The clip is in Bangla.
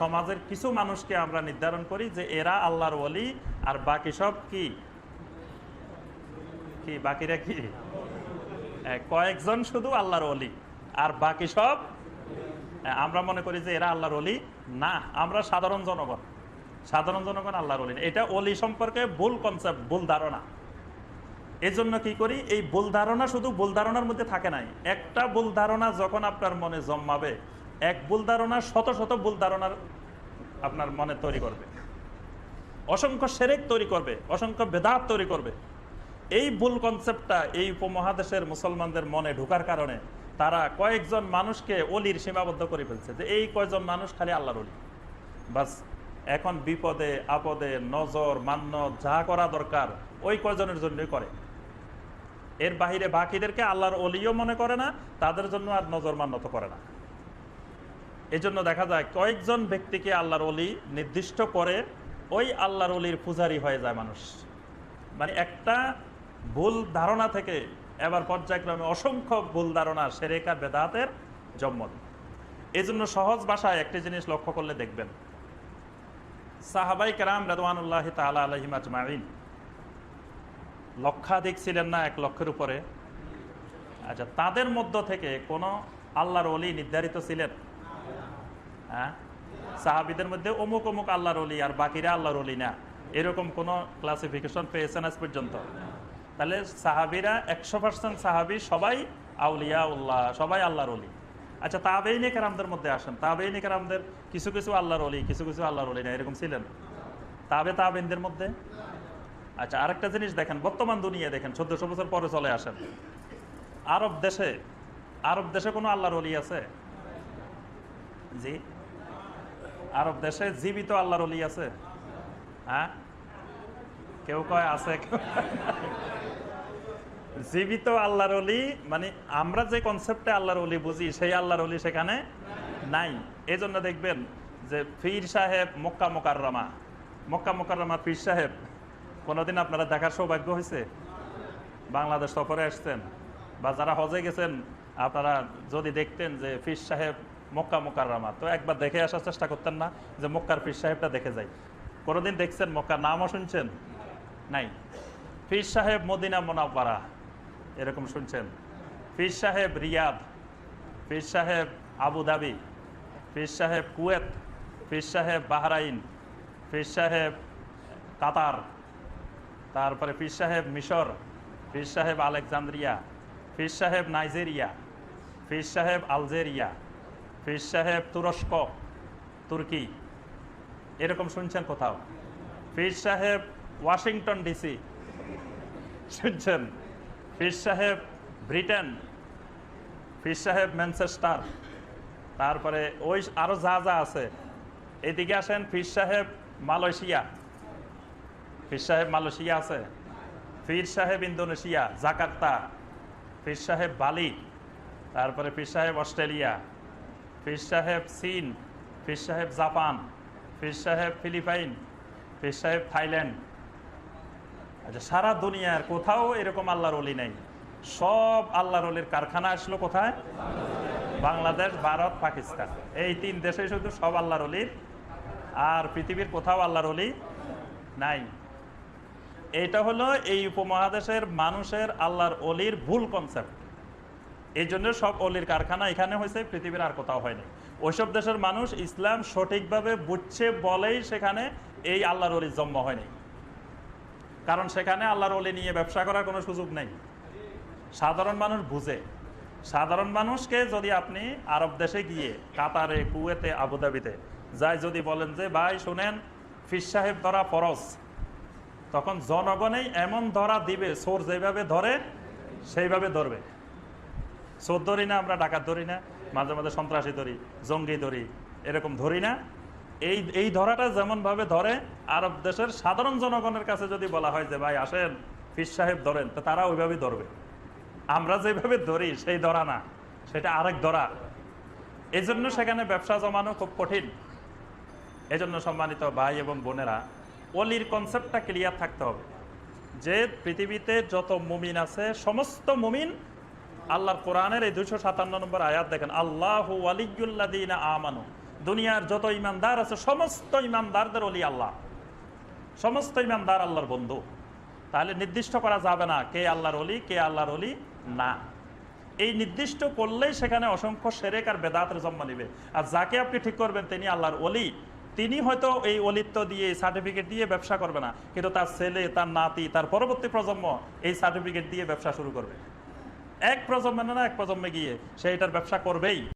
সমাজের কিছু মানুষকে আমরা নির্ধারণ করি যে এরা আল্লাহর ওলি আর বাকি সব কি? কি, বাকিরা কি? কয়েকজন শুধু আল্লাহর অলি আর বাকি সব? আমরা মনে করি যে এরা আল্লাহর অলি না, আমরা সাধারণ জনগণ। সাধারণ জনগণ আল্লাহর অলি এটা অলি সম্পর্কে ভুল কনসেপ্ট ভুল ধারণা। এই জন্য কি করি? এই ভুল ধারণা শুধু ভুল ধারণার মধ্যে থাকে নাই। একটা ভুল ধারণা যখন আপনার মনে জন্মাবে এক ভুল ধারণা শত শত ভুল ধারণার আপনার মনে তৈরি করবে। অসংখ্য সেরেক তৈরি করবে, অসংখ্য বেদাত তৈরি করবে। এই ভুল কনসেপ্টটা এই উপমহাদেশের মুসলমানদের মনে ঢোকার কারণে তারা কয়েকজন মানুষকে অলির সীমাবদ্ধ করে ফেলছে যে এই কয়জন মানুষ খালি আল্লাহর অলি। বাস এখন বিপদে, আপদে, নজর মান্য যা করা দরকার, ওই কয়জনের জন্যই করে। এর বাহিরে বাকিদেরকে আল্লাহর অলিও মনে করে না, তাদের জন্য আর নজর মান্য তো করে না। এই জন্য দেখা যায় কয়েকজন ব্যক্তিকে আল্লাহর অলি নির্দিষ্ট করে ওই আল্লাহর অলির পূজারি হয়ে যায় মানুষ। মানে একটা ভুল ধারণা থেকে এবার পর্যায়ক্রমে অসংখ্য ভুল ধারণা সেরেকা বেদাতের জন্ম জন্য সহজ ভাষায় একটি জিনিস লক্ষ্য করলে দেখবেন। সাহাবাই কেরাম রেদওয়ানুল্লাহ তালা আলহিম আজমাইন লক্ষাধিক ছিলেন না এক লক্ষের উপরে। আচ্ছা তাদের মধ্য থেকে কোনো আল্লাহর অলি নির্ধারিত ছিলেন? হ্যাঁ? সাহাবিদের মধ্যে অমুক অমুক আল্লাহর অলি আর বাকিরা আল্লাহর অলি না। এরকম কোনো ক্লাসিফিকেশন পেয়েছেন আজ পর্যন্ত। তাহলে সাহাবিরা একশো পার্সেন্ট সাহাবি সবাই আউলিয়া উল্লাহ সবাই আল্লাহর অলি আচ্ছা তাবেইনে কেরামদের মধ্যে আসেন। তাবেইনে কেরামদের কিছু কিছু আল্লাহর অলি কিছু কিছু আল্লাহর অলি না, এরকম ছিলেন। তাবে তাবেইনদের মধ্যে? আচ্ছা আরেকটা জিনিস দেখেন, বর্তমান দুনিয়া দেখেন, চোদ্দশো বছর পরে চলে আসেন। আরব দেশে আরব দেশে কোনো আল্লাহর অলি আছে? জি? আরব দেশে জীবিত আল্লাহর অলি আছে? হ্যাঁ? কেউ কয় আছে? জীবিত আল্লাহর অলি মানে আমরা যে কনসেপ্টে আল্লাহর অলি বুঝি, সেই আল্লাহর অলি সেখানে নাই। এই জন্য দেখবেন যে ফির সাহেব মক্কা মোকাররমা। মক্কা মোকাররমা পীর সাহেব, কোনোদিন আপনারা দেখার সৌভাগ্য হয়েছে? বাংলাদেশ সফরে আসছেন বা যারা হজে গেছেন, আপনারা যদি দেখতেন যে ফির সাহেব মক্কা মোকাররমা তো একবার দেখে আসার চেষ্টা করতেন না যে মক্কার ফির সাহেবটা দেখে যাই কোনোদিন দেখছেন মক্কার নামও শুনছেন নাই ফির সাহেব মদিনা মোনাপাড়া এরকম শুনছেন ফির সাহেব রিয়াদ ফির সাহেব আবুধাবি ফির সাহেব কুয়েত ফির সাহেব বাহরাইন ফির সাহেব কাতার তারপরে ফির সাহেব মিশর ফির সাহেব আলেকজান্দ্রিয়া ফির সাহেব নাইজেরিয়া ফির সাহেব আলজেরিয়া ফির সাহেব তুরস্ক, তুর্কি। এরকম শুনছেন কোথাও? ফির সাহেব ওয়াশিংটন ডিসি। শুনছেন? ফির সাহেব ব্রিটেন। ফির সাহেব ম্যানচেস্টার। তারপরে ওই আরও যা যা আছে। এদিকে আসেন ফির সাহেব মালয়েশিয়া। ফির সাহেব মালয়েশিয়া আছে। ফির সাহেব ইন্দোনেশিয়া, জাকার্তা। ফির সাহেব বালি। তারপরে ফির সাহেব অস্ট্রেলিয়া। ফির সাহেব চীন ফির সাহেব জাপান ফির সাহেব ফিলিপাইন ফির সাহেব থাইল্যান্ড আচ্ছা সারা দুনিয়ার কোথাও এরকম আল্লাহর অলি নেই। সব আল্লাহর অলির কারখানা আসলো কোথায়? বাংলাদেশ, ভারত, পাকিস্তান। এই তিন দেশে শুধু সব আল্লাহর অলির আর পৃথিবীর কোথাও আল্লাহর অলি নাই। এটা হলো এই উপমহাদেশের মানুষের আল্লাহর অলির ভুল কনসেপ্ট এই জন্য সব অলির কারখানা এখানে হয়েছে, পৃথিবীর আর কোথাও হয়নি। ওইসব দেশের মানুষ ইসলাম সঠিকভাবে বুঝছে বলেই সেখানে এই আল্লাহর অলির জন্ম হয়নি। কারণ সেখানে আল্লাহর অলি নিয়ে ব্যবসা করার কোনো সুযোগ নেই। সাধারণ মানুষ বুঝে। সাধারণ মানুষকে যদি আপনি আরব দেশে গিয়ে, কাতারে, কুয়েতে, আবুধাবিতে যাই যদি বলেন যে, ভাই, শুনেন ফির সাহেব ধরা ফরজ। তখন জনগণেই এমন ধরা দিবে, সোর যেভাবে ধরে, সেইভাবে ধরবে। চোর ধরি না, আমরা ডাকাত ধরি না, মাঝে মাঝে সন্ত্রাসী ধরি, জঙ্গি ধরি, এরকম ধরি না। এই এই ধরাটা যেমনভাবে ধরে, আরব দেশের সাধারণ জনগণের কাছে যদি বলা হয় যে, ভাই, আসেন ফির সাহেব ধরেন, তো তারা ওইভাবেই ধরবে। আমরা যেভাবে ধরি, সেই ধরা না, সেটা আরেক ধরা। এই জন্য সেখানে ব্যবসা জমানো খুব কঠিন। এজন্য সম্মানিত ভাই এবং বোনেরা, অলির কনসেপ্টটা ক্লিয়ার থাকতে হবে। যে পৃথিবীতে যত মুমিন আছে, সমস্ত মুমিন আল্লাহর কোরআনের এই দুশো সাতান্ন নম্বর আয়াত দেখেন, আল্লাহ আলিগুল্লাদিনা আমানু। দুনিয়ার যত ইমানদার আছে, সমস্ত ইমানদারদের অলি আল্লাহ। সমস্ত ইমানদার আল্লাহর বন্ধু। তাহলে নির্দিষ্ট করা যাবে না কে আল্লাহর অলি কে আল্লাহর অলি না। এই নির্দিষ্ট করলেই সেখানে অসংখ্য সেরেক আর বেদাতের জন্ম নিবে। আর যাকে আপনি ঠিক করবেন, তিনি আল্লাহর অলি তিনি হয়তো এই অলিত্ব দিয়ে, সার্টিফিকেট দিয়ে ব্যবসা করবে না, কিন্তু তার ছেলে, তার নাতি, তার পরবর্তী প্রজন্ম এই সার্টিফিকেট দিয়ে ব্যবসা শুরু করবে। এক প্রজন্মে না এক প্রজন্মে গিয়ে সে এটার ব্যবসা করবেই।